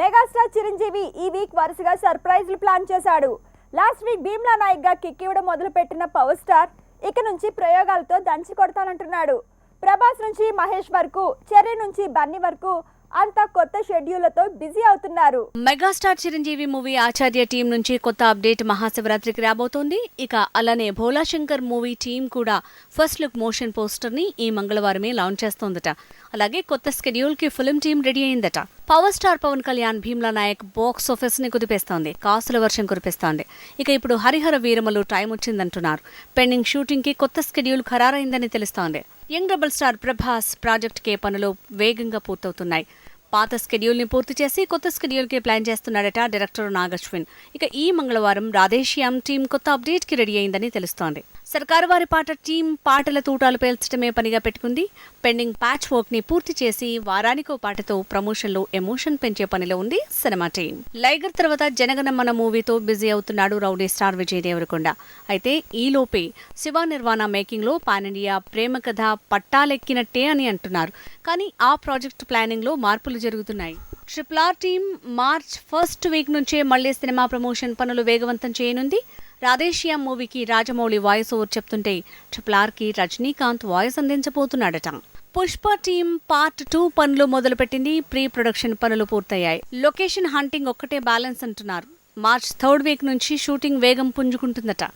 Megastar Chiranjeevi ఈ week వరుసగా సర్ప్రైజ్లు ప్లాన్ చేశాడు. లాస్ట్ వీక్ భీమ్లా నాయక్గా కిక్ ఇవ్వడం మొదలుపెట్టిన పవర్ స్టార్ ఇక నుంచి ప్రయోగాలతో దంచి కొడతానంటున్నాడు. ప్రభాస్ నుంచి మహేష్ వరకు చెర్రీ నుంచి బన్నీ వరకు అంతా కొత్త షెడ్యూళ్ళతో బిజీ అవుతున్నారు. Megastar Chiranjeevi movie Acharya team నుంచి కొత్త అప్డేట్ మహాశివరాత్రికి రాబోతోంది. ఇక అలానే భోలా శంకర్ మూవీ టీం కూడా ఫస్ట్ లుక్ మోషన్ పోస్టర్ని ఈ మంగళవారమే లాంచ్ చేస్తోందట. అలాగే కొత్త స్కెడ్యూల్కి ఫిల్మ్ టీం రెడీ అయిందట. Power star Pawan Kalyan Bheemla Nayak box ఆఫీస్ని కుదిపేస్తోంది. కాసుల వర్షం కురిపిస్తోంది. ఇక ఇప్పుడు హరిహర వీరమలు టైం వచ్చిందంటున్నారు. పెండింగ్ షూటింగ్కి కొత్త స్కెడ్యూల్ ఖరారైందని తెలుస్తోంది. Young double star Prabhas project K పనులు వేగంగా పూర్తవుతున్నాయి. పాత స్కెడ్యూల్ని పూర్తి చేసి కొత్త స్కెడ్యూల్కి ప్లాన్ చేస్తున్నాడట డైరెక్టర్ నాగశ్విన్. ఇక ఈ మంగళవారం రాధేశ్యామ్ టీం కొత్త అప్డేట్కి రెడీ అయిందని తెలుస్తోంది. సర్కారు వారి పాట టీం పాటల తూటాలు పేల్చడమే పనిగా పెట్టుకుంది. పెండింగ్ ప్యాచ్ వర్క్ని పూర్తి చేసి వారానికో పాటతో ప్రమోషన్లో ఎమోషన్ పెంచే పనిలో ఉంది సినిమా టీం లైగర్ తర్వాత జనగణమన మూవీతో బిజీ అవుతున్నాడు రౌడీ స్టార్ విజయ్ దేవరకొండ. అయితే ఈలోపే శివ నిర్వాణ మేకింగ్లో పాన్ ఇండియా ప్రేమ కథ పట్టాలెక్కినట్టే అని అంటున్నారు. కానీ ఆ ప్రాజెక్ట్ ప్లానింగ్లో మార్పులు జరుగుతున్నాయి. Triple R team March first week నుంచే మళ్ళీ సినిమా ప్రమోషన్ పనులు వేగవంతం చేయనుంది. రాధేషియా మూవీకి రాజమౌళి వాయిస్ ఓవర్ చెప్తుంటే ట్రిపుల్ రజనీకాంత్ వాయిస్ అందించబోతున్నాడట. పుష్ప టీం పార్ట్ టూ పనులు మొదలుపెట్టింది. ప్రీ ప్రొడక్షన్ పనులు పూర్తయ్యాయి. లొకేషన్ హంటింగ్ ఒక్కటే బ్యాలెన్స్ అంటున్నారు. మార్చ్ థర్డ్ వీక్ నుంచి షూటింగ్ వేగం పుంజుకుంటుందట.